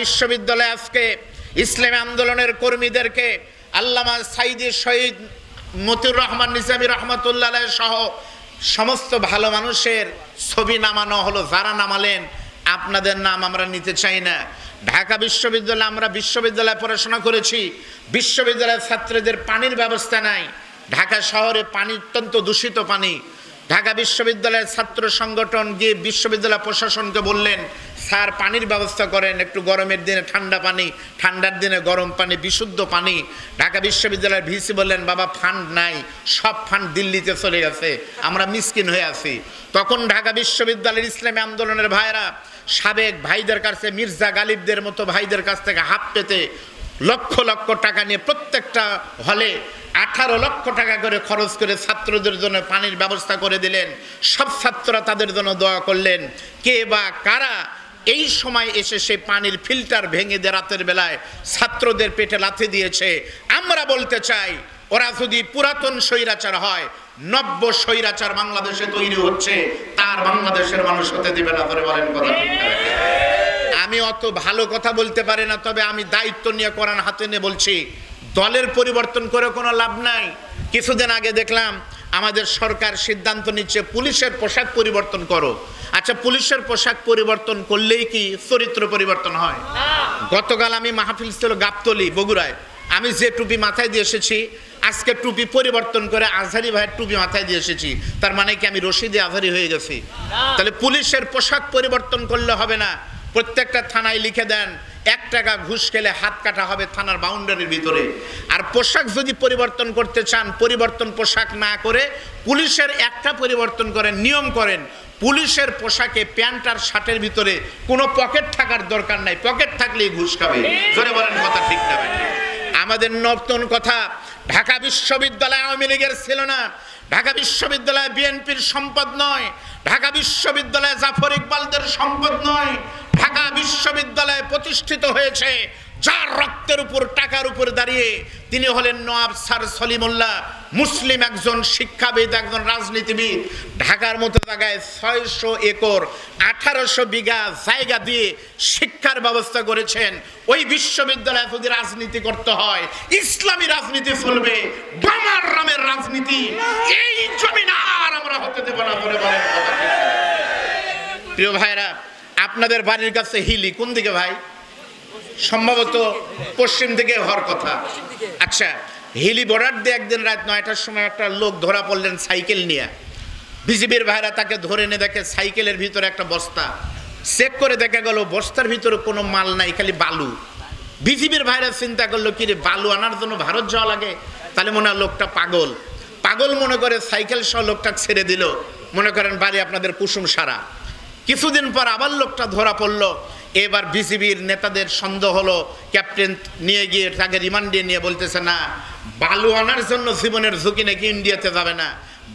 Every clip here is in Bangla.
বিশ্ববিদ্যালয়ে আজকে ইসলামী আন্দোলনের কর্মীদেরকে আল্লামা সাইদি শহীদ মতিউর রহমান নিজামী রহমতুল্লাহ সহ সমস্ত ভালো মানুষের ছবি নামানো হলো, যারা নামালেন, আপনাদের নাম আমরা নিতে চাই না। ঢাকা বিশ্ববিদ্যালয়ে আমরা বিশ্ববিদ্যালয়ে পড়াশোনা করেছি, বিশ্ববিদ্যালয়ের ছাত্রদের পানির ব্যবস্থা নাই। ঢাকা শহরে পানি অত্যন্ত দূষিত পানি। ঢাকা বিশ্ববিদ্যালয়ের ছাত্র সংগঠন গিয়ে বিশ্ববিদ্যালয় প্রশাসনকে বললেন স্যার পানির ব্যবস্থা করেন, একটু গরমের দিনে ঠান্ডা পানি, ঠান্ডার দিনে গরম পানি, বিশুদ্ধ পানি। ঢাকা বিশ্ববিদ্যালয়ের ভিসি বললেন, বাবা, ফান্ড নাই, সব ফান্ড দিল্লিতে চলে গেছে, আমরা মিসকিন হয়ে আছি। তখন ঢাকা বিশ্ববিদ্যালয়ের ইসলামী আন্দোলনের ভাইয়েরা সাবেক ভাইদের কাছে, মির্জা গালিবদের মতো ভাইদের কাছ থেকে হাত পেতে লক্ষ লক্ষ টাকা নিয়ে প্রত্যেকটা হলে আঠারো লক্ষ টাকা করে খরচ করে ছাত্রদের জন্য পানির ব্যবস্থা করে দিলেন। সব ছাত্ররা তাদের জন্য দোয়া করলেন। কে বা কারা এই সময় এসে সে পানির ফিল্টার ভেঙে দিয়ে রাতের বেলায় ছাত্রদের পেটে লাথি দিয়েছে। আমরা বলতে চাই, ওরা যদি পুরাতন স্বৈরাচার হয়, নব্য স্বৈরাচার বাংলাদেশে তৈরি হচ্ছে, তার বাংলাদেশের মানুষ হতে দিবে না করে বলেন কথা আমি অত ভালো কথা বলতে পারি না, তবে আমি দায়িত্ব নিয়ে কোরআন হাতে নিয়ে বলছি, দলের পরিবর্তন করে কোনো লাভ নাই। কিছুদিন আগে দেখলাম আমাদের সরকার সিদ্ধান্ত নিচ্ছে, পুলিশের পোশাক পরিবর্তন করো। আচ্ছা পুলিশের পোশাক পরিবর্তন করলেই কি চরিত্র পরিবর্তন হয়? গতকাল আমি মাহফিল ছিল গাবতলি, বগুড়ায়। আমি যে টুপি মাথায় দিয়ে এসেছি, আজকে টুপি পরিবর্তন করে আজহারি ভাইয়ের টুপি মাথায় দিয়ে এসেছি। তার মানে কি আমি রশিদে আজহারি হয়ে গেছি? তাহলে পুলিশের পোশাক পরিবর্তন করলে হবে না। প্রত্যেকটা থানায় লিখে দেন এক টাকা ঘুষ খেলে হাত কাটা হবে থানার বাউন্ডারির ভিতরে। আর পোশাক যদি পরিবর্তন করতে চান, পরিবর্তন পোশাক না করে পুলিশের একটা পরিবর্তন করেন, নিয়ম করেন। পুলিশের পোশাকে প্যান্ট আর শার্টের ভিতরে কোনো পকেট থাকার দরকার নাই। পকেট থাকলেই ঘুষ খাবে। জোরে বলেন কথা ঠিক না আমাদের নতুন কথা, ঢাকা বিশ্ববিদ্যালয় আওয়ামী লীগের ছিল না। ঢাকা বিশ্ববিদ্যালয় বিএনপির সম্পদ নয়, ঢাকা বিশ্ববিদ্যালয় জাফর ইকবালদের সম্পদ নয়, ঢাকা বিশ্ববিদ্যালয় প্রতিষ্ঠিত হয়েছে। যার রক্তের উপর, টাকার উপর দাঁড়িয়ে তিনি হলেন নওয়াব স্যার সলিমুল্লাহ, মুসলিম একজন শিক্ষাবিদ, একজন রাজনীতিবিদ। ঢাকার মতো জায়গায় ছয়শো একর, আঠারোশো বিঘা জায়গা দিয়ে শিক্ষার ব্যবস্থা করেছেন। ওই বিশ্ববিদ্যালয়ে যদি রাজনীতি করতে হয়, ইসলামী রাজনীতি চলবে, বামার রামের রাজনীতি। এই জমিন আর আমরা হতে দেব না বলে বলেন? প্রিয় ভাইরা আপনাদের বাড়ির কাছে হিলি কোন দিকে ভাই? সম্ভবত পশ্চিম দিকে হওয়ার কথা। আচ্ছা হিলি বর্ডার দিয়ে একদিন রাত নয়টার সময় একটা লোক ধরা পড়লেন সাইকেল নিয়ে। বিজিবির ভাইরা তাকে ধরে এনে দেখে সাইকেলের ভিতরে একটা বস্তা। চেক করে দেখা গেল বস্তার ভিতরে কোনো মাল নাই, খালি বালু। বিজিবির ভাইরা চিন্তা করল কি রে বালু আনার জন্য ভারত যাওয়া লাগে? তাহলে মনে হয় লোকটা পাগল। পাগল মনে করে সাইকেল সহ লোকটা ছেড়ে দিল। মনে করেন, বাড়ি আপনাদের কুসুম সারা। কিছুদিন পর আবার লোকটা ধরা পড়ল। এবার বিসিবির নেতাদের সন্দেহ হলো, ক্যাপ্টেন নিয়ে গিয়ে তাকে রিমান্ডে নিয়ে বলতেছে, না, বালু আনার জন্য জীবনের ঝুঁকি নাকি ইন্ডিয়াতে যাবে না।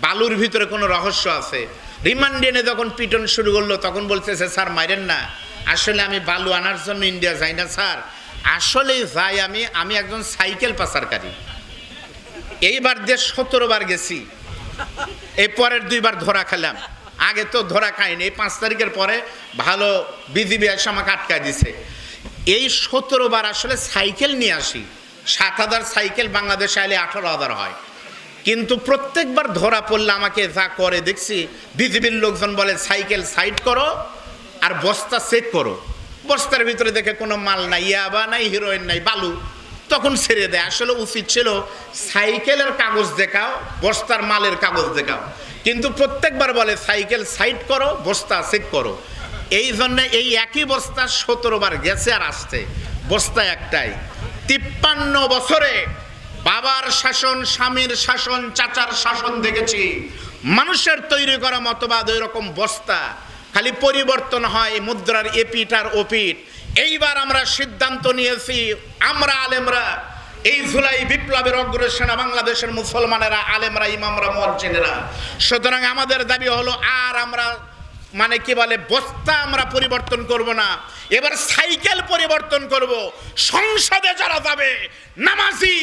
বালুর ভিতরে কোনো রহস্য আছে। রিমান্ডে নিয়ে যখন পিটন শুরু করল, তখন বলতেছে, স্যার, মাইরেন না। আসলে আমি বালু আনার জন্য ইন্ডিয়া যাই না, স্যার। আসলেই যাই আমি আমি একজন সাইকেল পাচারকারী। এইবার দেশ সতেরো বার গেছি এই পরের দুইবার ধরা খেলাম। আগে তো ধরা খাইনি এই পাঁচ তারিখের পরে ভালো বিজিবি এসে আমাকে আটকায় দিছে। এই সতেরো বার আসলে সাইকেল নিয়ে আসি, সাত হাজার সাইকেল বাংলাদেশে আইলে আঠারো হাজার হয়। কিন্তু প্রত্যেকবার ধরা পড়লে আমাকে যা করে, দেখছি বিজিবির লোকজন বলে, সাইকেল সাইড করো আর বস্তা চেক করো। বস্তার ভিতরে দেখে কোনো মাল নাই, ইয়াবা নাই, হিরোইন নাই, বালু। তখন ছেড়ে দেয়। আসলে উচিত ছিল সাইকেলের কাগজ দেখাও, বস্তার মালের কাগজ দেখাও। কিন্তু প্রত্যেকবার বলে, সাইকেল সাইড করো, বস্তা চেক করো। এই জন্য এই একই বস্তা সতেরো বার গেছে আর আসছে। বস্তা একটাই। তিপ্পান্ন বছরে বাবার শাসন, স্বামীর শাসন, চাচার শাসন দেখেছি। মানুষের তৈরি করা মতবাদ ওই রকম বস্তা। খালি পরিবর্তন হয় মুদ্রার এপিট আর ওপিট এইবার আমরা সিদ্ধান্ত নিয়েছি, আমরা আলেমরা, এই জুলাই বিপ্লবের অগ্রসেনা বাংলাদেশের মুসলমানেরা, আলেমরা, ইমামরা মর্জিনেরা সুতরাং আমাদের দাবি হলো, আর আমরা মানে কি বলে, বস্তা আমরা পরিবর্তন করব না। এবার সাইকেল পরিবর্তন করব। সংসদে যারা যাবে, নামাজি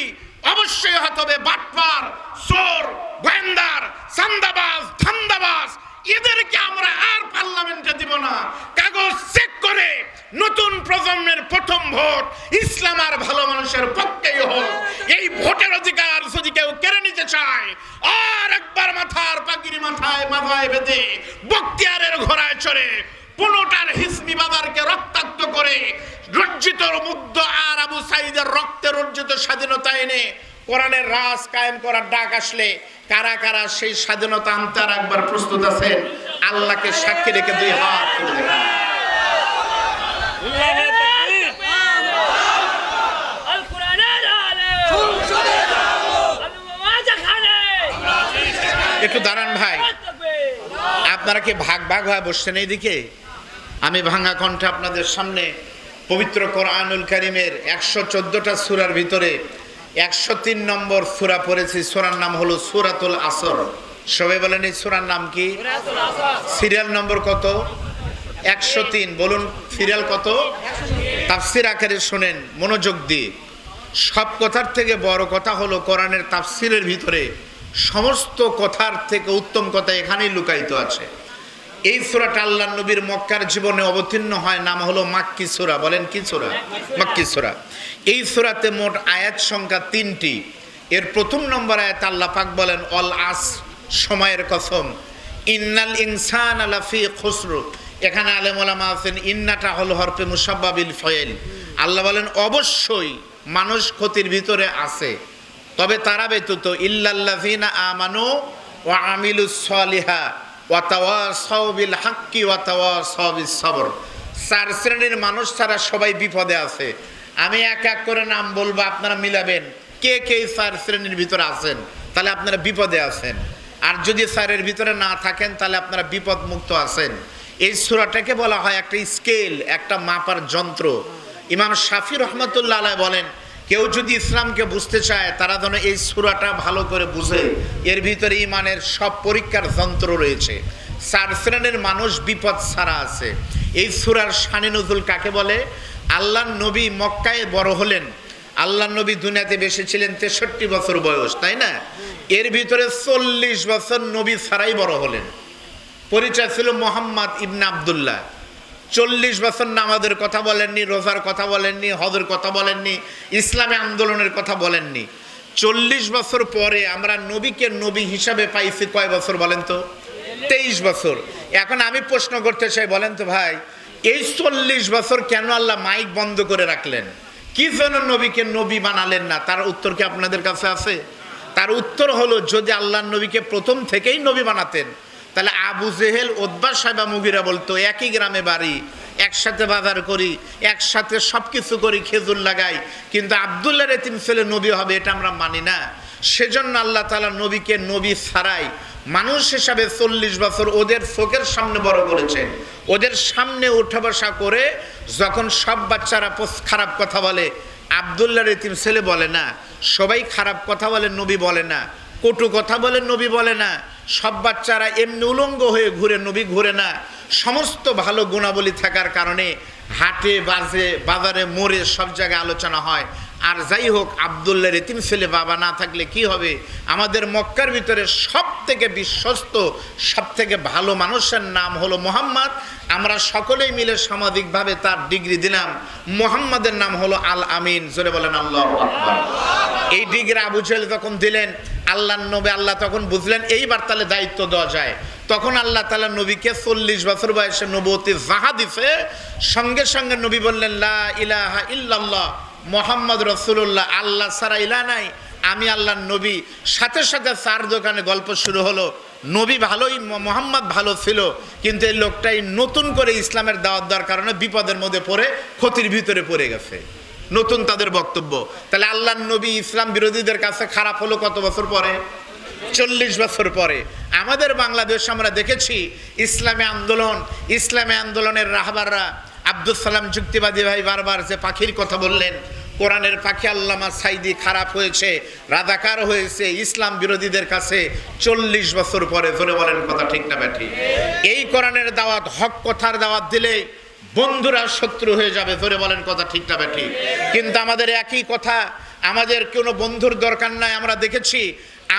অবশ্যই হতে হবে, বাটপার, চোর, গোয়েন্দার, চান্দাবাজ, ধান্দাবাজ এদেরকে আমরা আর পার্লামেন্টে দিব না। কাগজ চেক করে নতুন প্রজন্মের প্রথম ভোট ইসলাম আর ভালো মানুষের পক্ষেই হোক। এই ভোটের অধিকার যদি কেউ কেড়ে নিতে চায়, আর একবার মাথার পাগিরি মাথায় মাথায় বেঁধে বক্তিয়ারের ঘোড়ায় চড়ে পনেরোটার হিসমি বাবারকে রক্তাক্ত করে রঞ্জিত মুগ্ধ আর আবু সাইদের রক্তে রঞ্জিত স্বাধীনতা এনে কোরআনের রাজ কায়েম করার ডাক আসলে কারা কারা সেই স্বাধীনতা আনতে একবার প্রস্তুত আছেন, আল্লাহকে সাক্ষী রেখে দুই হাত একটু দাঁড়ান ভাই, আপনারা কি ভাগ ভাগ হয়ে বসছেন এইদিকে? আমি ভাঙা কণ্ঠে আপনাদের সামনে পবিত্র কোরআনুল করিমের একশো চোদ্দোটা সুরার ভিতরে একশো তিন নম্বর সুরা পড়েছি সুরার নাম হলো সুরাতুল আসর। সবাই বলেন এই সুরার নাম কি? সিরিয়াল নম্বর কত? একশো তিন। বলুন সিরিয়াল কত? তাফসির আকারে শোনেন মনোযোগ দিয়ে। সব কথার থেকে বড় কথা হলো কোরআনের তাফসিরের ভিতরে সমস্ত কথার থেকে উত্তম কথা এখানেই লুকায়িত আছে। এই সুরাটা আল্লাহ নবীর মক্কার জীবনে অবতীর্ণ হয়, নাম হলো মাক্কি সুরা। বলেন কি সুরা? মাক্কি সুরা। এই সুরাতে মোট আয়াত সংখ্যা তিনটি। এর প্রথম নম্বর আয়াত আল্লাহ পাক বলেন, অল আস, সময়ের কসম। ইন্নাল ইনসান আলাফি খুসরু। এখানে আলেম ওলামা আছেন, ইন্নাটা হল হরফে মুসাব্বাবিল ফয়েল আল্লাহ বলেন, অবশ্যই মানুষ ক্ষতির ভিতরে আছে। তবে তারা ব্যতীত, ইল্লাল্লাযিনা আমানু ওয়া আমিলুস সলিহা। হাক্কি সবর চার শ্রেণির মানুষ ছাড়া সবাই বিপদে আছে। আমি এক এক করে নাম বলব, আপনারা মিলাবেন। কে কে চার শ্রেণির ভিতরে আছেন? তাহলে আপনারা বিপদে আছেন। আর যদি স্যারের ভিতরে না থাকেন, তাহলে আপনারা বিপদ মুক্ত আছেন। এই সুরাটাকে বলা হয় একটা স্কেল, একটা মাপার যন্ত্র। ইমাম শাফি রহমতুল্লাহ বলেন কেউ যদি ইসলামকে বুঝতে চায়, তারা যেন এই সুরাটা ভালো করে বুঝে। এর ভিতরে ইমানের সব পরীক্ষার যন্ত্র রয়েছে। চার শ্রেণির মানুষ বিপদ ছাড়া আছে। এই সুরার শানি নজুল কাকে বলে? আল্লাহ নবী মক্কায় বড় হলেন। আল্লাহ নবী দুনিয়াতে বেশি ছিলেন তেষট্টি বছর বয়স, তাই না? এর ভিতরে চল্লিশ বছর নবী ছাড়াই বড় হলেন। পরিচয় ছিল মোহাম্মদ ইবনে আবদুল্লাহ। চল্লিশ বছর নামাজের কথা বলেননি, রোজার কথা বলেননি, হজের কথা বলেননি, ইসলামী আন্দোলনের কথা বলেননি। চল্লিশ বছর পরে আমরা নবীকে নবী হিসাবে পাইছি কয় বছর বলেন তো? তেইশ বছর। এখন আমি প্রশ্ন করতে চাই, বলেন তো ভাই, এই চল্লিশ বছর কেন আল্লাহ মাইক বন্ধ করে রাখলেন? কি জন্য নবীকে নবী বানালেন না? তার উত্তর কি আপনাদের কাছে আছে? তার উত্তর হলো, যদি আল্লাহ নবীকে প্রথম থেকেই নবী বানাতেন তাহলে আবু জেহেল ওদ্বা সাহেবা, মুগিরা বলতো, একই গ্রামে বাড়ি, একসাথে বাজার করি, একসাথে সব কিছু করি, খেজুর লাগাই। কিন্তু আবদুল্লাহ রেতিম ছেলে নবী হবে, এটা আমরা মানি না। সেজন্য আল্লাহ তালা নবীকে নবী ছাড়াই মানুষ হিসাবে চল্লিশ বছর ওদের চোখের সামনে বড় করেছেন। ওদের সামনে উঠা বসা করে যখন সব বাচ্চারা খারাপ কথা বলে আবদুল্লাহ রেতিম ছেলে বলে না, সবাই খারাপ কথা বলে, নবী বলে না। কটু কথা বলে নবী বলে না। সব বাচ্চারা এমনি উলঙ্গ হয়ে ঘুরে, নবী ঘুরে না। সমস্ত ভালো গুণাবলী থাকার কারণে হাটে, বাজে, বাজারে, মোড়ে সব জায়গায় আলোচনা হয়। আর যাই হোক আবদুল্লাহ রেতিম ছেলে বাবা না থাকলে কি হবে? আমাদের মক্কার ভিতরে সব থেকে বিশ্বস্ত সব থেকে ভালো মানুষের নাম হলো মোহাম্মদ। আমরা সকলেই মিলে সামাজিকভাবে তার ডিগ্রি দিলাম। মোহাম্মদের নাম হলো আল আমিন। জোরে বলেন, আল্লাহ এই ডিগ্রি আবু জেহেল তখন দিলেন। আল্লাহ নবী আল্লাহ তখন বুঝলেন, এইবার তাহলে দায়িত্ব দেওয়া যায়। তখন আল্লাহ তালা নবীকে চল্লিশ বছর বয়সে নবতী জাহা দিছে সঙ্গে সঙ্গে নবী বললেন, লা ইলাহা ইল্লাল্লাহ। মোহাম্মদ রসুল্লাহ আল্লাহ সারা ইলা নাই। আমি আল্লাহ নবী। সাথে সাথে চার দোকানে গল্প শুরু হলো। নবী ভালোই, মোহাম্মদ ভালো ছিল, কিন্তু এই লোকটাই নতুন করে ইসলামের দাওয়াত দেওয়ার কারণে বিপদের মধ্যে পড়ে, ক্ষতির ভিতরে পড়ে গেছে। নতুন তাদের বক্তব্য। তাহলে আল্লাহ নবী ইসলাম বিরোধীদের কাছে খারাপ হলো কত বছর পরে? চল্লিশ বছর পরে। আমাদের বাংলাদেশ আমরা দেখেছি, ইসলামী আন্দোলন, ইসলামী আন্দোলনের রাহবাররা আব্দুল সালাম যুক্তিবাদী ভাই বারবার যে পাখির কথা বললেন, কোরআনের পাখি আল্লামা সাইদি খারাপ হয়েছে, রাজাকার হয়েছে, ইসলাম বিরোধীদের কাছে চল্লিশ বছর পরে ধরে বলেন কথা ঠিক না ব্যাঠি এই কোরআনের দাওয়াত, হক কথার দাওয়াত দিলেই বন্ধুরা শত্রু হয়ে যাবে, ধরে বলেন কথা ঠিক না ব্যাঠি কিন্তু আমাদের একই কথা, আমাদের কোনো বন্ধুর দরকার নাই, আমরা দেখেছি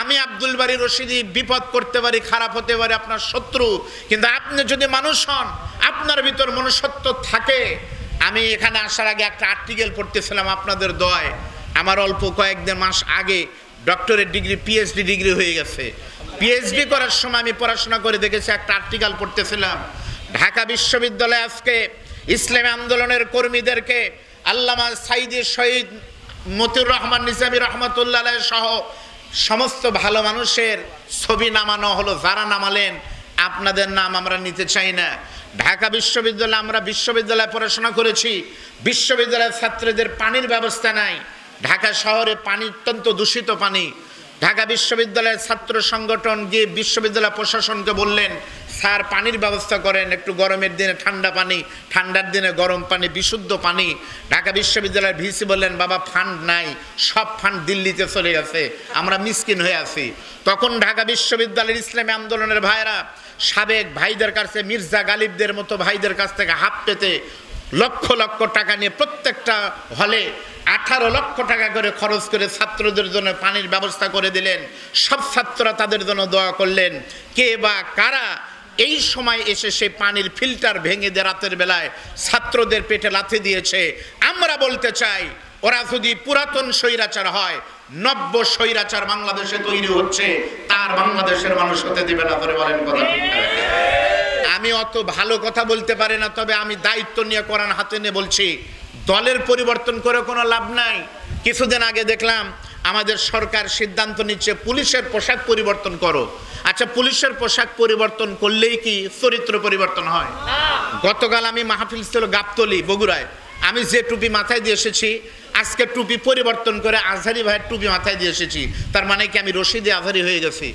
আমি আব্দুল বাড়ি রশিদি, বিপদ করতে পারি, খারাপ হতে পারে, আপনার শত্রু। কিন্তু আপনি যদি মানুষ হন, আপনার ভিতর মনুষ্যত্ব থাকে। আমি এখানে আসার আগে একটা আর্টিকেল পড়তেছিলাম আপনাদের দয়। আমার অল্প কয়েকদিন মাস আগে ডক্টরের ডিগ্রি পিএইচডি ডিগ্রি হয়ে গেছে। পিএইচডি করার সময় আমি পড়াশোনা করে দেখেছি, একটা আর্টিকেল পড়তেছিলাম। ঢাকা বিশ্ববিদ্যালয়ে আজকে ইসলামী আন্দোলনের কর্মীদেরকে আল্লামা সাইদি শহীদ মতিউর রহমান নিজামী রহমতুল্লাহ সহ সমস্ত ভালো মানুষের ছবি নামানো হলো, যারা নামালেন, আপনাদের নাম আমরা নিতে চাই না। ঢাকা বিশ্ববিদ্যালয়ে আমরা বিশ্ববিদ্যালয়ে পড়াশোনা করেছি, বিশ্ববিদ্যালয়ের ছাত্রীদের পানির ব্যবস্থা নাই। ঢাকা শহরে পানি অত্যন্ত দূষিত পানি। ঢাকা বিশ্ববিদ্যালয়ের ছাত্র সংগঠন গিয়ে বিশ্ববিদ্যালয় প্রশাসনকে বললেন স্যার পানির ব্যবস্থা করেন, একটু গরমের দিনে ঠান্ডা পানি, ঠান্ডার দিনে গরম পানি, বিশুদ্ধ পানি। ঢাকা বিশ্ববিদ্যালয়ের ভিসি বললেন, বাবা, ফান্ড নাই, সব ফান্ড দিল্লিতে চলে গেছে, আমরা মিসকিন হয়ে আছি। তখন ঢাকা বিশ্ববিদ্যালয়ের ইসলামী আন্দোলনের ভাইয়েরা সাবেক ভাইদের কাছে, মির্জা গালিবদের মতো ভাইদের কাছ থেকে হাত পেতে লক্ষ লক্ষ টাকা নিয়ে প্রত্যেকটা হলে আঠারো লক্ষ টাকা করে খরচ করে ছাত্রদের জন্য পানির ব্যবস্থা করে দিলেন। সব ছাত্ররা তাদের জন্য দোয়া করলেন। কে বা কারা এই সময় এসে সে পানির ফিল্টার ভেঙে দিয়ে রাতের বেলায় ছাত্রদের পেটে লাথি দিয়েছে। আমরা বলতে চাই, ওরা যদি পুরাতন স্বৈরাচার হয়, নব্য স্বৈরাচার বাংলাদেশে তৈরি হচ্ছে, তার বাংলাদেশের মানুষ হতে দিবে না করে বলেন কথা আমি অত ভালো কথা বলতে পারি না, তবে আমি দায়িত্ব নিয়ে কোরআন হাতে নিয়ে বলছি, দলের পরিবর্তন করে কোনো লাভ নাই। কিছুদিন আগে দেখলাম, আমাদের সরকার সিদ্ধান্ত নিচ্ছে, পুলিশের পোশাক পরিবর্তন করো। আচ্ছা পুলিশের পোশাক পরিবর্তন করলেই কি চরিত্র পরিবর্তন হয়? গতকাল আমি মাহফিল ছিল গাবতলি, বগুড়ায়। আমি যে টুপি মাথায় দিয়ে এসেছি, আজকে টুপি পরিবর্তন করে আজহারি ভাইয়ের টুপি মাথায় দিয়ে এসেছি। তার মানে কি আমি রশিদে আজহারি হয়ে গেছি?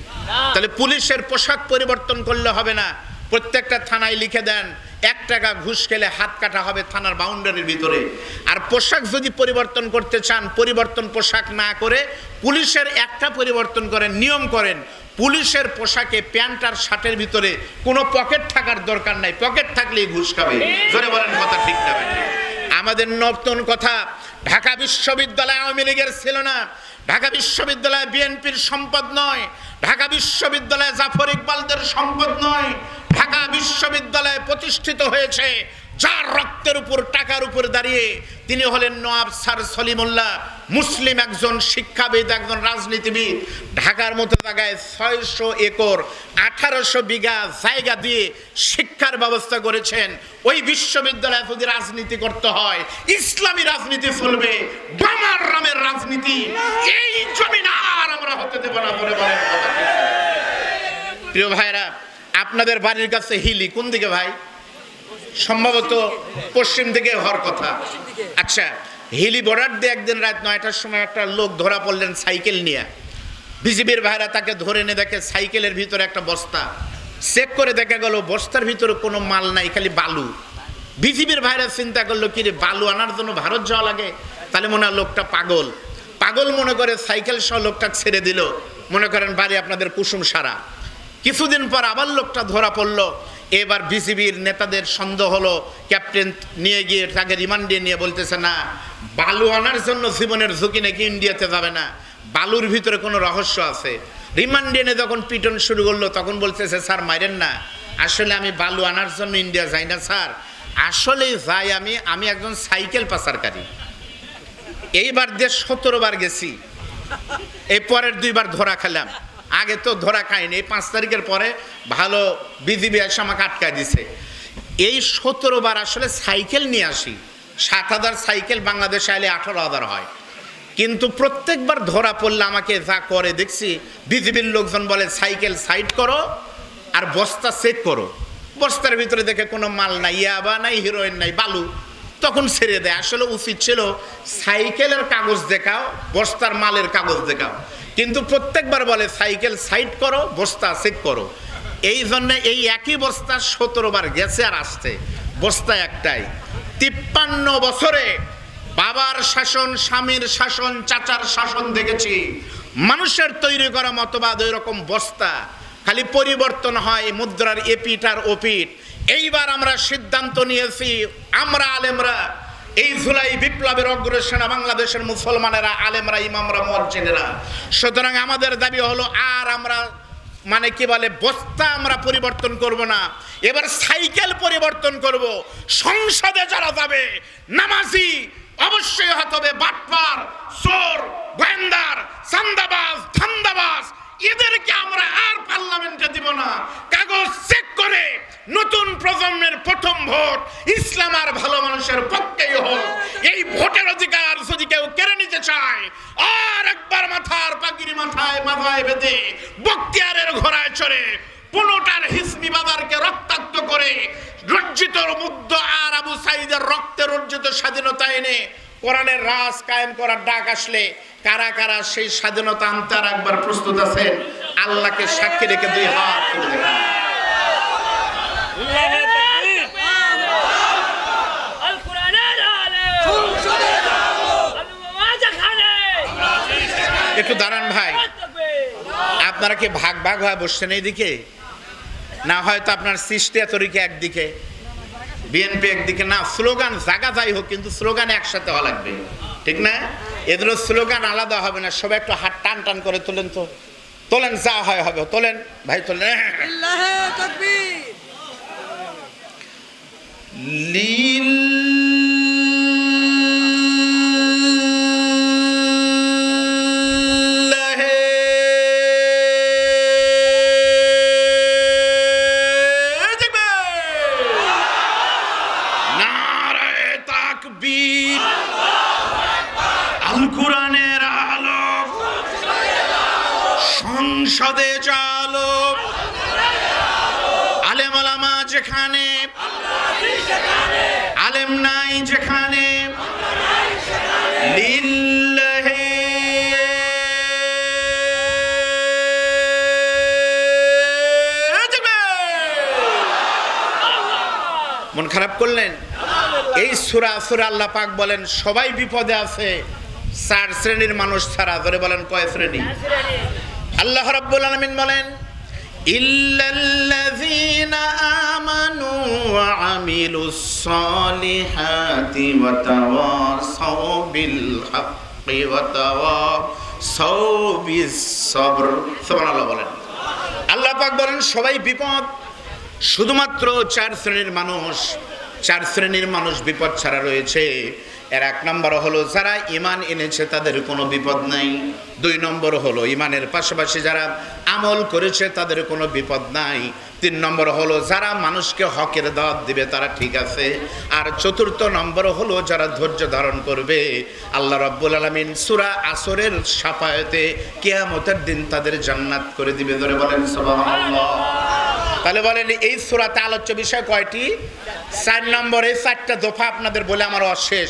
তাহলে পুলিশের পোশাক পরিবর্তন করলে হবে না। প্রত্যেকটা থানায় লিখে দেন, এক টাকা ঘুষ খেলে হাত কাটা হবে থানার বাউন্ডারির ভিতরে। আর পোশাক যদি পরিবর্তন করতে চান, পরিবর্তন পোশাক না করে পুলিশের একটা পরিবর্তন করেন, নিয়ম করেন পুলিশের পোশাকে প্যান্ট আর শার্টের ভিতরে কোনো পকেট থাকার দরকার নাই। পকেট থাকলেই ঘুষ খাবে। জোরে বলেন কথা ঠিক না আমাদের নতুন কথা, ঢাকা বিশ্ববিদ্যালয় আওয়ামী লীগের ছিল না। ঢাকা বিশ্ববিদ্যালয় বিএনপির সম্পদ নয়। ঢাকা বিশ্ববিদ্যালয় জাফর ইকবালদের সম্পদ নয়। বিশ্ববিদ্যালয় প্রতিষ্ঠিত হয়েছে, যার রক্তের উপর, টাকার উপর দাঁড়িয়ে তিনি হলেন নওয়াব স্যার সলিমুল্লাহ, মুসলিম একজন শিক্ষাবিদ, একজন রাজনীতিবিদ। ঢাকার মতো জায়গায় ছয়শো একর, আঠারোশো বিঘা জায়গা দিয়ে শিক্ষার ব্যবস্থা করেছেন। ওই বিশ্ববিদ্যালয়ে যদি রাজনীতি করতে হয়, ইসলামী রাজনীতি চলবে, বামার রামের রাজনীতি। এই জমিন আর আমরা হতে দেব না বলে বলেন? প্রিয় ভাইরা আপনাদের বাড়ির কাছে হিলি, কোন দিকে ভাই? সম্ভবত পশ্চিম দিকে হওয়ার কথা। আচ্ছা হিলি বর্ডার দিয়ে একদিন রাত নয়টার সময় একটা লোক ধরা পড়লেন সাইকেল নিয়ে। বিজিবির ভাইরা তাকে ধরে এনে দেখে সাইকেলের ভিতরে একটা বস্তা। চেক করে দেখা গেল, বস্তার ভিতরে কোনো মাল নাই, খালি বালু। বিজিবির ভাইরা চিন্তা করল কি রে বালু আনার জন্য ভারত যাওয়া লাগে? তাহলে মনে হয় লোকটা পাগল। পাগল মনে করে সাইকেল সহ লোকটা ছেড়ে দিল। মনে করেন বাড়ি আপনাদের কুসুম সারা। কিছুদিন পর আবার লোকটা ধরা পড়ল। এবার বিসিবির নেতাদের সন্দেহ হলো, ক্যাপ্টেন নিয়ে গিয়ে তাকে রিমান্ডে নিয়ে বলতেছে, না, বালু আনার জন্য জীবনের ঝুঁকি নাকি ইন্ডিয়াতে যাবে না। বালুর ভিতরে কোনো রহস্য আছে। রিমান্ডে এনে যখন পিটন শুরু করল, তখন বলতেছে, স্যার মাইরেন না। আসলে আমি বালু আনার জন্য ইন্ডিয়া যাই না, স্যার। আসলে যাই আমি আমি একজন সাইকেল পাচারকারী। এইবার দিয়ে সতেরো বার গেছি। এই পরের দুইবার ধরা খেলাম। আগে তো ধরা খাইনি এই পাঁচ তারিখের পরে ভালো বিজিবি এসে আমাকে আটকায় দিছে। এই সতেরো বার আসলে সাইকেল নিয়ে আসি, সাত হাজার সাইকেল বাংলাদেশে আইলে আঠারো হাজার হয়। কিন্তু প্রত্যেকবার ধরা পড়লে আমাকে যা করে, দেখছি বিজিবির লোকজন বলে, সাইকেল সাইড করো আর বস্তা চেক করো। বস্তার ভিতরে দেখে কোনো মাল নাই, ইয়াবা নাই, হিরোইন নাই, বালু। তখন ছেড়ে দেয়। আসলে উচিত ছিল সাইকেলের কাগজ দেখাও, বস্তার মালের কাগজ দেখাও। কিন্তু প্রত্যেকবার বলে, সাইকেল সাইড করো, বস্তা চেক করো। এই জন্য এই একই বস্তা সতেরো বার গেছে আর আসছে। বস্তা একটাই। তিপ্পান্ন বছরে বাবার শাসন, স্বামীর শাসন, চাচার শাসন দেখেছি। মানুষের তৈরি করা মতবাদ ওই রকম বস্তা। খালি পরিবর্তন হয় মুদ্রার এপিট আর ওপিট এইবার আমরা সিদ্ধান্ত নিয়েছি, আমরা আলেমরা, এই জুলাই বিপ্লবের অগ্রসেনা বাংলাদেশের মুসলমানেরা, আলেমরা, ইমামরা মর্জিনেরা সুতরাং আমাদের দাবি হলো, আর আমরা মানে কি বলে, বস্তা আমরা পরিবর্তন করব না। এবার সাইকেল পরিবর্তন করব। সংসদে যারা যাবে, নামাজি, অবশ্যই হতে হবে, বাটপার, চোর গোয়েন্দার চান্দাবাজ ধান্দাবাজ এদেরকে আমরা আর পার্লামেন্টে দিব না কাগজ চেক করে নতুন প্রজন্মের প্রথম ভোট ইসলাম আর ভালো মানুষের পক্ষেই হোক এই ভোটের অধিকার যদি কেউ কেড়ে নিতে চায় আর একবার মাথার পাগিরি মাথায় মাথায় বেঁধে বক্তিয়ারের ঘোড়ায় চড়ে পুনটার হিসমি বাজারকে রক্তাক্ত করে রঞ্জিত মুগ্ধ আর আবু সাইদের রক্তে রঞ্জিত স্বাধীনতা এনে কোরআনের রাজ কায়েম করার ডাক আসলে কারা কারা সেই স্বাধীনতা আনতে আর একবার প্রস্তুত আছেন আল্লাহকে সাক্ষী রেখে দুই হাত তুলে দেখান। লিল্লাহি তাকবীর আল কোরআনের আলেম সংসদে যাব আল্লাহ খানে একটু দাঁড়ান ভাই। আপনারা কি ভাগ ভাগ হয়ে বসছেন এইদিকে? না হয়তো আপনার সৃষ্টি তরিকে একদিকে বিএনপি একদিকে। না স্লোগান জায়গা যাই হোক কিন্তু স্লোগান একসাথে হওয়া লাগবে। ঠিক না? এদের স্লোগান আলাদা হবে না সবাই একটু হাত টান টান করে তোলেন তো। তোলেন যা হয় হবে তোলেন। ভাই তোলেন। লিল্লাহে যেখানে, আলেম নাই যেখানে মন খারাপ করলেন? এই সুরা সুরা আল্লাহ পাক বলেন, সবাই বিপদে আছে, চার শ্রেণির মানুষ ছাড়া। ধরে বলেন, কয় শ্রেণি? আল্লাহ রাব্বুল আলামিন বলেন আমানু ওয়া আমিলুস সালিহাতি ওয়া তাওয়াসাউ বিল হাক্কি ওয়া তাওয়াসাউ বিস বলেন। আল্লাহ পাক বলেন, সবাই বিপদ, শুধুমাত্র চার শ্রেণির মানুষ, চার শ্রেণির মানুষ বিপদ ছাড়া রয়েছে। এর এক নম্বর হলো, যারা ইমান এনেছে তাদের কোনো বিপদ নাই। দুই নম্বর হলো ইমানের পাশাপাশি যারা আমল করেছে তাদের কোনো বিপদ নাই। তিন নম্বর হলো, যারা মানুষকে হকের দাওয়াত দিবে তারা ঠিক আছে। আর চতুর্থ নম্বর হলো, যারা ধৈর্য ধারণ করবে, আল্লাহ রব্বুল আলমিন সুরা আসরের সাফায়তে কেয়ামতের দিন তাদের জান্নাত করে দিবে। ধরে বলেন তাহলে বলেন, এই সুরাতে আলোচ্য বিষয় কয়টি? চার নম্বরে চারটা দফা আপনাদের বলে আমার অশেষ।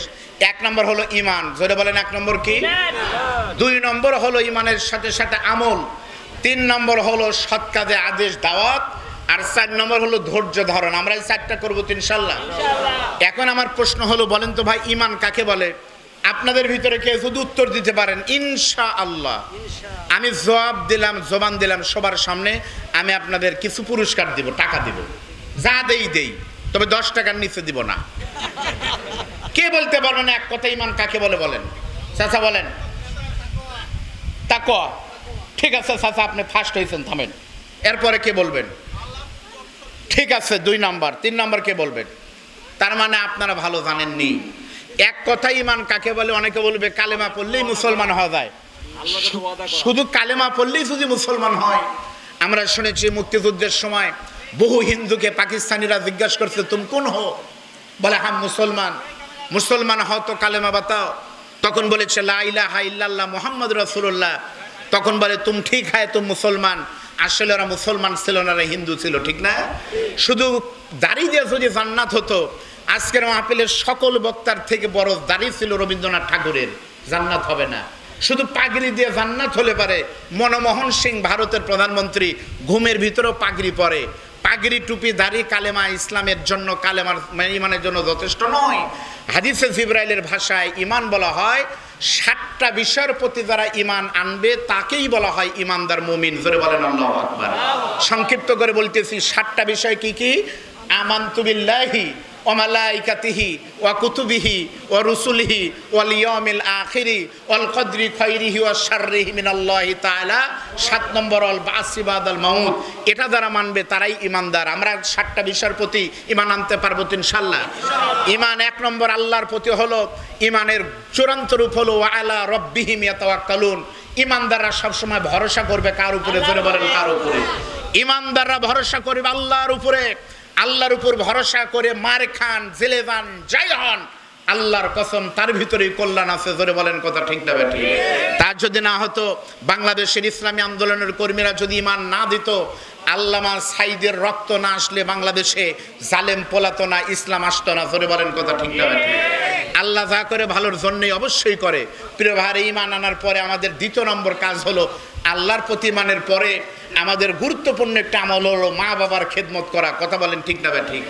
এক নম্বর হলো ইমান। জোরে বলেন এক নম্বর কি? দুই নম্বর হলো ইমানের সাথে সাথে আমল। তিন নম্বর হলো সৎ কাজে আদেশ দাওয়াত। আর চার নম্বর হলো ধৈর্য ধারণ। আমরা এই চারটা করব ইনশাল্লাহ এখন আমার প্রশ্ন হলো বলেন তো ভাই ইমান কাকে বলে? আপনাদের ভিতরে কেউ যদি উত্তর দিতে পারেন ইনশা আল্লাহ আমি জবাব দিলাম জবান দিলাম সবার সামনে। আমি আপনাদের কিছু পুরস্কার দিব টাকা দিব। যা দেই দেই তবে দশ টাকার নিচে দিব না। কে বলতে পারবেন এক কথা ইমান কাকে বলে বলেন? চাচা বলেন। তাকওয়া। ঠিক আছে চাচা, আপনি ফার্স্ট হয়েছেন, থামেন। এরপরে কে বলবেন? ঠিক আছে, দুই নাম্বার। তিন নাম্বার কে বলবেন? তার মানে আপনারা ভালো জানেননি। এক কথা ইমান কাকে বলে? অনেকে বলবে কালেমা পড়লেই মুসলমান হওয়া যায়। শুধু কালেমা পড়লেই যদি মুসলমান হয়। আমরা শুনেছি মুক্তিযুদ্ধের সময় বহু হিন্দুকে পাকিস্তানিরা জিজ্ঞাসা করছে, তুমি কোন হো? বলে, হাম মুসলমান। মুসলমান হও তো কালেমা বাতাও। তখন বলেছে, লা ইলাহা ইল্লাল্লাহ মোহাম্মদ রসুল্লাহ তখন বলে, তুম ঠিক হয় তুম মুসলমান। আসলে ওরা মুসলমান ছিল না হিন্দু ছিল, ঠিক না? শুধু দাড়ি দিয়ে যদি জান্নাত হতো, আজকের মাহফিলের সকল বক্তার থেকে বড় দাড়ি ছিল রবীন্দ্রনাথ ঠাকুরের। জান্নাত হবে না। শুধু পাগড়ি দিয়ে জান্নাত হলে পারে। মনমোহন সিং ভারতের প্রধানমন্ত্রী, ঘুমের ভিতরেও পাগড়ি পরে। পাগড়ি টুপি, দাড়ি, কালেমা, ইসলামের জন্য, কালেমার মানে ইমানের জন্য যথেষ্ট নয়। হাদিসে জিব্রাইলের ভাষায় ইমান বলা হয়, সাতটা বিষয়ের প্রতি যারা ইমান আনবে, তাকেই বলা হয় ইমানদার মুমিন। জোরে বলেন, আল্লাহ আকবার। সংক্ষিপ্ত করে বলতেছি, সাতটা বিষয় কি কি? আমান বিল্লাহি ওমালাইকাতিহি ওয়া কুতুবিহি ওয়া রুসুলিহি ওয়াল ইয়াউমিল আখিরি ওয়াল কদরি খাইরিহি ওয়া শাররিহি মিনাল্লাহি সাত নম্বর অল বাসি বাদাল মাউত। এটা যারা মানবে তারাই ইমানদার। আমরা সাতটা বিষয়ের প্রতি ইমান আনতে পারব ইনশাল্লাহ ইমান এক নম্বর আল্লাহর প্রতি হলো ইমানের চূড়ান্ত রূপ হলো আলা রব্বিহিম ইয়াতাওয়াক্কালুন। ইমানদাররা সবসময় ভরসা করবে কার উপরে? জোরে বলেন, কার উপরে? ইমানদাররা ভরসা করবে আল্লাহর উপরে। আল্লাহর উপর ভরসা করে মার খান, জেলে যান, যাই হন, আল্লাহর কসম, তার ভিতরেই কল্যাণ আছে, জোরে বলেন কথা ঠিক না বেঠিক তা যদি না হতো, বাংলাদেশের ইসলামী আন্দোলনের কর্মীরা যদি ইমান না দিত, আল্লামা সাইদের রক্ত না আসলে বাংলাদেশে জালেম পোলাতো না ইসলাম আসতো না, জোরে বলেন কথা ঠিক না আল্লাহ যা করে ভালোর জন্যই অবশ্যই করে। প্রিয় ভাইয়ের ইমান আনার পরে আমাদের দ্বিতীয় নম্বর কাজ হলো, আল্লাহর প্রতি ইমানের পরে আমাদের গুরুত্বপূর্ণ একটা আমল হলো মা বাবার খেদমত করা। কথা বলেন ঠিক না ঠিক?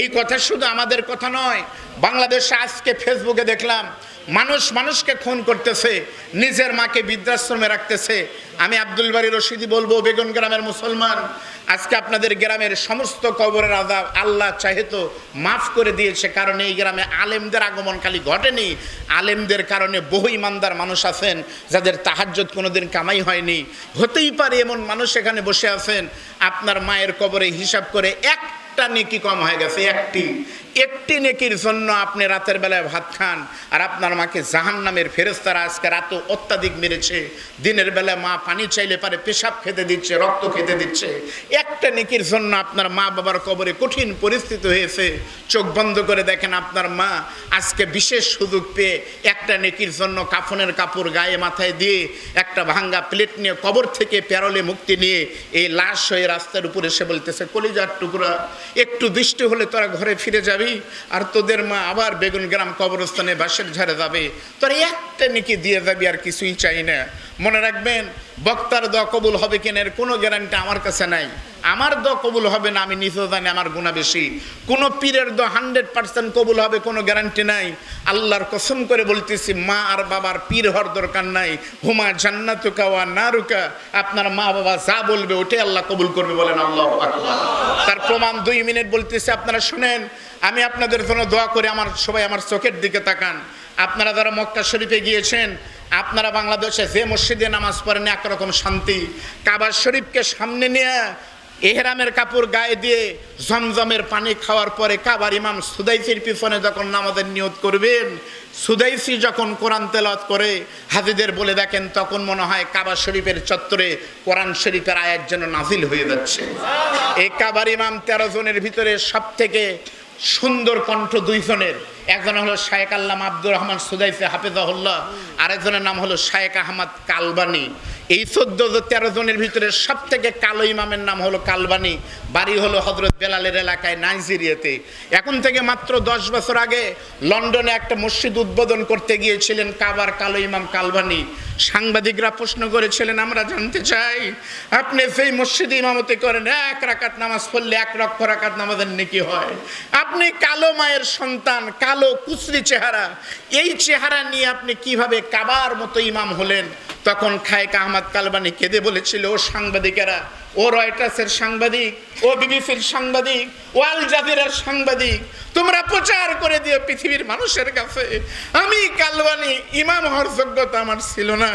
এই কথা শুধু আমাদের কথা নয়, বাংলাদেশে আজকে ফেসবুকে দেখলাম, মানুষ মানুষকে খুন করতেছে, নিজের মাকে বৃদ্ধাশ্রমে রাখতেছে। আমি আব্দুল বাড়ি রশিদি বলব, বেগুন গ্রামের মুসলমান, আজকে আপনাদের গ্রামের সমস্ত কবরের আজাব আল্লাহ চাহেতো মাফ করে দিয়েছে, কারণ এই গ্রামে আলেমদের আগমন খালি ঘটেনি। আলেমদের কারণে বহু ইমানদার মানুষ আছেন, যাদের তাহাজ্জত কোনোদিন কামাই হয়নি। হতেই পারে এমন মানুষ এখানে বসে আছেন। আপনার মায়ের কবরে হিসাব করে একটা নেকি কম হয়ে গেছে, একটি। একটি নেকির জন্য আপনি রাতের বেলায় ভাত খান, আর আপনার মাকে জাহান নামের ফেরেস্তারা আজকে রাত অত্যাধিক মেরেছে। দিনের বেলায় মা পানি চাইলে পারে পেশাব খেতে দিচ্ছে, রক্ত খেতে দিচ্ছে। একটা নেকির জন্য আপনার মা বাবার কবরে কঠিন পরিস্থিতি হয়েছে। চোখ বন্ধ করে দেখেন আপনার মা আজকে বিশেষ সুযোগ পেয়ে একটা নেকির জন্য কাফনের কাপড় গায়ে মাথায় দিয়ে একটা ভাঙ্গা প্লেট নিয়ে কবর থেকে প্যারলে মুক্তি নিয়ে এই লাশ হয়ে রাস্তার উপরে এসে বলতেছে, কলিজার টুকরা একটু বৃষ্টি হলে তোরা ঘরে ফিরে যাবি আর তোদের মা আবার বেগুন গ্রাম কবরস্থানে বাসের ঝাড়ে যাবে। তোরা একটা নেকি দিয়ে যাবি আর কিছুই চাই না। মনে রাখবেন, বক্তার দোয়া কবুল হবে কিনা এর কোনো গ্যারান্টি আমার কাছে নাই। আমার দোয়া কবুল হবে না, আমি নিজেও জানি আমার গুণা বেশি। কোনো পীরের দোয়া হান্ড্রেড পার্সেন্ট কবুল হবে কোনো গ্যারান্টি নাই। আল্লাহর কসম করে বলতেছি, মা আর বাবার পীর হওয়ার দরকার নাই। হুমা জান্নাতুকা ওয়া নারুকা। আপনার মা বাবা যা বলবে ওটাই আল্লাহ কবুল করবে বলেন আল্লাহ তার প্রমাণ দুই মিনিট বলতেছে, আপনারা শুনেন, আমি আপনাদের জন্য দোয়া করে, আমার সবাই আমার চোখের দিকে তাকান। আপনারা যারা মক্কা শরীফে গিয়েছেন, আপনারা বাংলাদেশে যে মসজিদে নামাজ পড়েন, একরকম শান্তি। কাবার শরীফকে সামনে নিয়ে এহরামের কাপড় গায়ে দিয়ে জমজমের পানি খাওয়ার পরে কাবার ইমাম সুদাইসির পিছনে যখন নামাজের নিয়ত করবেন, সুদাইসি যখন কোরআন তেলাওয়াত করে, হাজিদের বলে দেখেন তখন মনে হয় কাবা শরীফের চত্বরে কোরআন শরীফের আয়াত যেন নাজিল হয়ে যাচ্ছে। এই কাবার ইমাম তেরো জনের ভিতরে সব থেকে সুন্দর কণ্ঠ দুইজনের একজন হলো শায়েক আল্লাম আব্দুর রহমান সুদাইফে হাফেজাহুল্লাহ, আরেকজনের নাম হলো শায়েক আহমদ কালবানি। এই চোদ্দ তেরো জনের ভিতরে সব থেকে কালো ইমামের নাম হলো কালবানি। বাড়ি হলো হজরত বেলালের এলাকায় নাইজেরিয়াতে। এখন থেকে মাত্র দশ বছর আগে লন্ডনে একটা মসজিদ উদ্বোধন করতে গিয়েছিলেন কাবার কালো ইমাম কালবানি। সাংবাদিকরা প্রশ্ন করেছিলেন, আমরা জানতে চাই, আপনি সেই মসজিদে ইমামতি করেন, এক রাকাত নামাজ পড়লে এক লক্ষ রাকাত নামাজের নেকি হয়? আপনি কালো মায়ের সন্তান, কালো কুচরি চেহারা। এই চেহারা নিয়ে আপনি কীভাবে কাবার মতো ইমাম হলেন? তখন খায়েক আহমদ কালবানি কেঁদে বলেছিল, ও সাংবাদিকেরা ও রয়টার্সের সাংবাদিক, ও বিবিসির সাংবাদিক, ও আল জাজিরার সাংবাদিক, তোমরা প্রচার করে দিও পৃথিবীর মানুষের কাছে। আমি কালবানি ইমাম হওয়ার যোগ্যতা আমার ছিল না।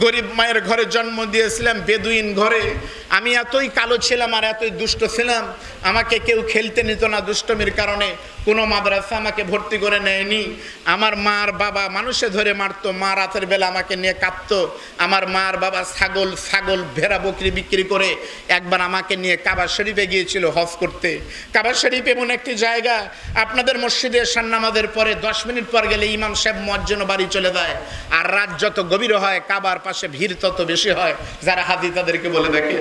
গরিব মায়ের ঘরে জন্ম দিয়েছিলাম বেদুইন ঘরে। আমি এতই কালো ছিলাম আর এতই দুষ্ট ছিলাম। আমাকে কেউ খেলতে নিত না দুষ্টমির কারণে। কোনো মাদ্রাসা আমাকে ভর্তি করে নেয়নি। আমার মার বাবা মানুষে ধরে মারতো, মা রাতের বেলা আমাকে নিয়ে কাঁদতো। আমার মার বাবা ছাগল ছাগল, ভেড়া বকরি বিক্রি করে একবার আমাকে নিয়ে কাবা শরীফে গিয়েছিল হজ করতে। কাবা শরীফ এমন একটি জায়গা, আপনাদের মসজিদে সান্নামাদের পরে দশ মিনিট পর গেলে ইমাম সাহেব মজ্জন বাড়ি চলে যায়। আর রাত যত গভীর হয়, কাবার পাশে ভিড় তত বেশি হয়, যারা হাজি তাদেরকে বলে দেখে।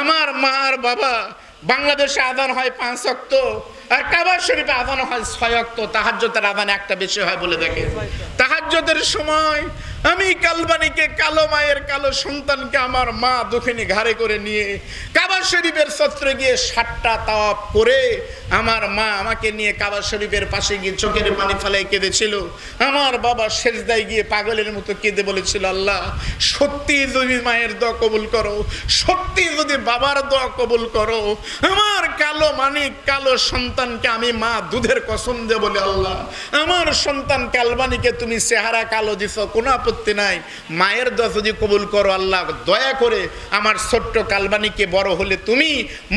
আমার মা আর বাবা বাংলাদেশে আদান হয় পাঁচ অক্ত আর কাবার শরীফে আদান হয় ছয় অক্ত তাহাজ্যতের আদান একটা বেশি হয় বলে দেখে। তাহাজ্যতের সময় আমি কালবানিকে কালো মায়ের কালো সন্তানকে আমার মা দুখানি ঘাড়ে করে নিয়ে কাবা শরীফের সত্রে গিয়ে সাতটা তাওয়াপ করে আমার মা আমাকে নিয়ে কাবা শরীফের পাশে গিয়ে চোখের পানি ফেলাই কেঁদেছিল। আমার বাবা শেষদায় গিয়ে পাগলের মতো কেঁদে বলেছিল, আল্লাহ, সত্যি যদি মায়ের দোয়া কবুল করো, সত্যি যদি বাবার দোয়া কবুল করো, আমার কালো মানিক কালো সন্তানকে আমি মা দুধের কসম দে বলে আল্লাহ, আমার সন্তান কালবানিকে তুমি চেহারা কালো দিছ, কোনো আপত্তি নাই। মায়ের দোয়া যদি কবুল করো আল্লাহ, দয়া করে আমার ছোট্ট কালবানিকে বড় হলে তুমি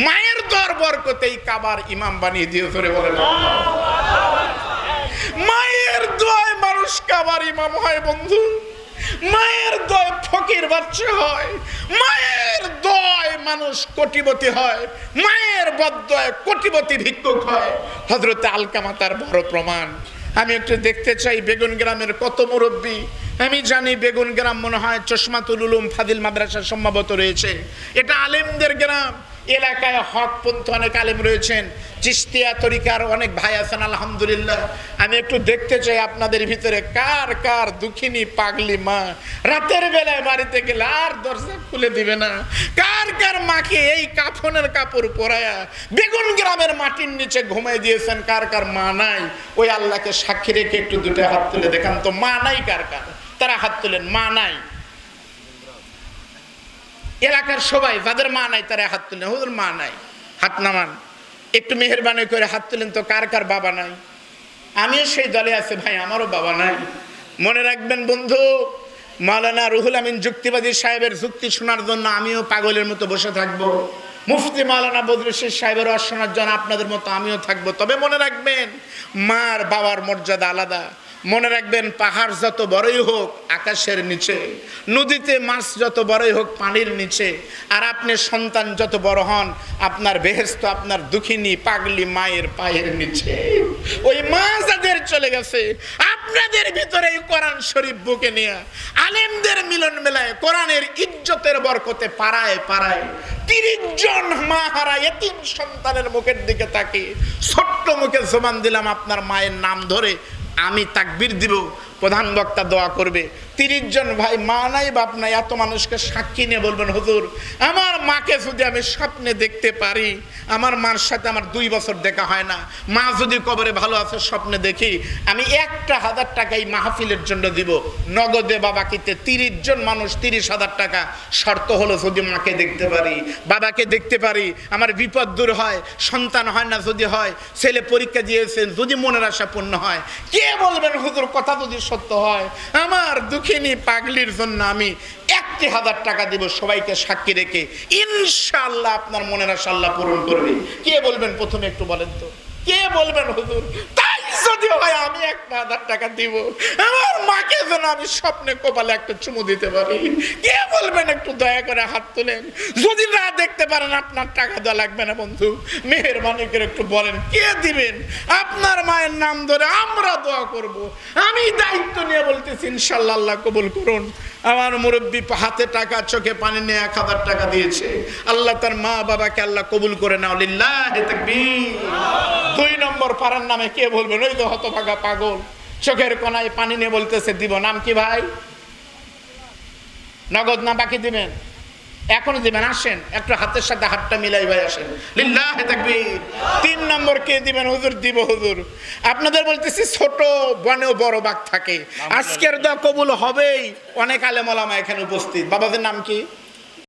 মায়ের দর বরকতেই কাবার ইমাম বানিয়ে দিও ধরে বলে মায়ের দোয়ায় মানুষ কাবার ইমাম হয়, বন্ধু। মায়ের দয় ফকির বাচ্চা হয়। মায়ের দয় মানুষ কোটিপতি হয়। মায়ের বদয় কোটিপতি ভিক্ষুক হয়। হজরতে আলকামা তার বড় প্রমাণ। আমি একটু দেখতে চাই বেগুন গ্রামের কত মুরব্বী আমি জানি বেগুন গ্রাম মনে হয় চশমাতুল উলুম ফাদিল মাদ্রাসা সম্ভবত রয়েছে। এটা আলেমদের গ্রাম, এলাকায় হক পন্থ অনেক আলেম রয়েছেন চিস্তিয়া তরিকার অনেক ভাই আছেন, আলহামদুলিল্লাহ। আমি একটু দেখতে চাই আপনাদের ভিতরে কার কার দুঃখিনী পাগলি মা। রাতের বেলায় বাড়িতে গেলে আর দরজা খুলে দিবে না। কার কার মাকে এই কাফনের কাপড় পরায়া বেগুন গ্রামের মাটির নিচে ঘুমাই দিয়েছেন, কার কার মা নাই? ওই আল্লাহকে সাক্ষী রেখে একটু দুটো হাত তুলে দেখান তো, মা নাই কার কার? তারা হাত তুলেন, মা নাই। এলাকার সবাই, যাদের মা নাই তারা হাত তুলেন। ওদের মা নাই, হাত নামান। একটু মেহরবানি করে হাত তুলেন তো কার কার বাবা নাই? আমিও সেই দলে আছে ভাই, আমারও বাবা নাই। মনে রাখবেন বন্ধু, মাওলানা রুহুল আমিন যুক্তিবাদী সাহেবের যুক্তি শোনার জন্য আমিও পাগলের মতো বসে থাকব। মুফতি মাওলানা বদরুশের সাহেবের অশোনার জন্য আপনাদের মতো আমিও থাকব। তবে মনে রাখবেন, মার বাবার মর্যাদা আলাদা। মনে রাখবেন, পাহাড় যত বড়ই হোক আকাশের নিচে, নদীতে মাছ যত বড়ই হোক পানির নিচে, আর আপনি সন্তান যত বড় হন, আপনার বেহেস্ত আপনার দুঃখিনী, পাগলি মায়ের পায়ের নিচে। ওই মা যাদের চলে গেছে। আপনাদের ভিতরে এই কোরআন শরীফ বুকে নিয়ে আলেমদের মিলন মেলায় কোরআনের ইজ্জতের বরকতে পাড়ায় পাড়ায় তিরিশ জন মা হারা এতিম সন্তানের মুখের দিকে তাকিয়ে ছোট্ট মুখে জবান দিলাম, আপনার মায়ের নাম ধরে আমি তাকবির দিব প্রধান বক্তা দোয়া করবে। তিরিশ জন ভাই, মা নাই, বাপ নাই, এত মানুষকে সাক্ষী নিয়ে বলবেন, হুজুর, আমার মাকে যদি আমি স্বপ্নে দেখতে পারি, আমার মার সাথে আমার দুই বছর দেখা হয় না। মা যদি কবরে ভালো আছে, স্বপ্নে দেখি, আমি একটা হাজার টাকা এই মাহফিলের জন্য দিব। নগদে বাবাকিতে তিরিশ জন মানুষ, তিরিশ হাজার টাকা। শর্ত হলো যদি মাকে দেখতে পারি, বাবাকে দেখতে পারি, আমার বিপদ দূর হয়, সন্তান হয় না যদি হয়, ছেলে পরীক্ষা দিয়েছেন, যদি মনের আশা পূর্ণ হয়, কে বলবেন, হুজুর, কথা যদি সত্য হয়। আমার দুঃখিনী পাগলির জন্য আমি একটি হাজার টাকা দিব, সবাইকে সাক্ষী রেখে ইনশাল্লাহ আপনার মনের আশা আল্লাহ পূরণ করবে। কে বলবেন? প্রথমে একটু বলেন তো। কে বলবেন হুজুর? আমি হাজার টাকা দিব। আমার মাকে যেন আমি স্বপ্নে কপালে একটা চুমু দিতে পারি। কে বলবেন একটু দয়া করে হাত তোলেন? যদি না দেখতে পারেন, আপনার টাকা দেওয়া লাগবে না বন্ধু। মেয়ের মানিকের একটু বলেন, কে দিবেন? আপনার মায়ের নাম ধরে আমরা দোয়া করব। আমি দায়িত্ব নিয়ে বলতেছি, ইনশাল্লাহ আল্লাহ কবুল করুন। আমার মুরব্বী হাতে টাকা, চোখে পানি নিয়ে এক হাজার টাকা দিয়েছে। আল্লাহ তার মা বাবাকে আল্লাহ কবুল করে নাও, লিল্লাহ দুই নম্বর পাড়ার নামে কে বলবেন ওই তো হতভাগা পাগল। চোখের কোনায় পানি নিয়ে বলতেছে, দিব নাম কি ভাই? নগদ না বাকি দিবেন? এখনও দিবেন আসেন। একটু হাতের সাথে হাতটা মিলাই ভাই আসেন। লিল্লাহ থাকবি তিন নম্বর কে দিবেন? হুজুর দিব হুজুর। আপনাদের বলতেছি ছোট বনেও বড় বাঘ থাকে। আজকের দা কবুল হবেই। অনেক আলেমলামা এখানে উপস্থিত। বাবাদের নাম কি?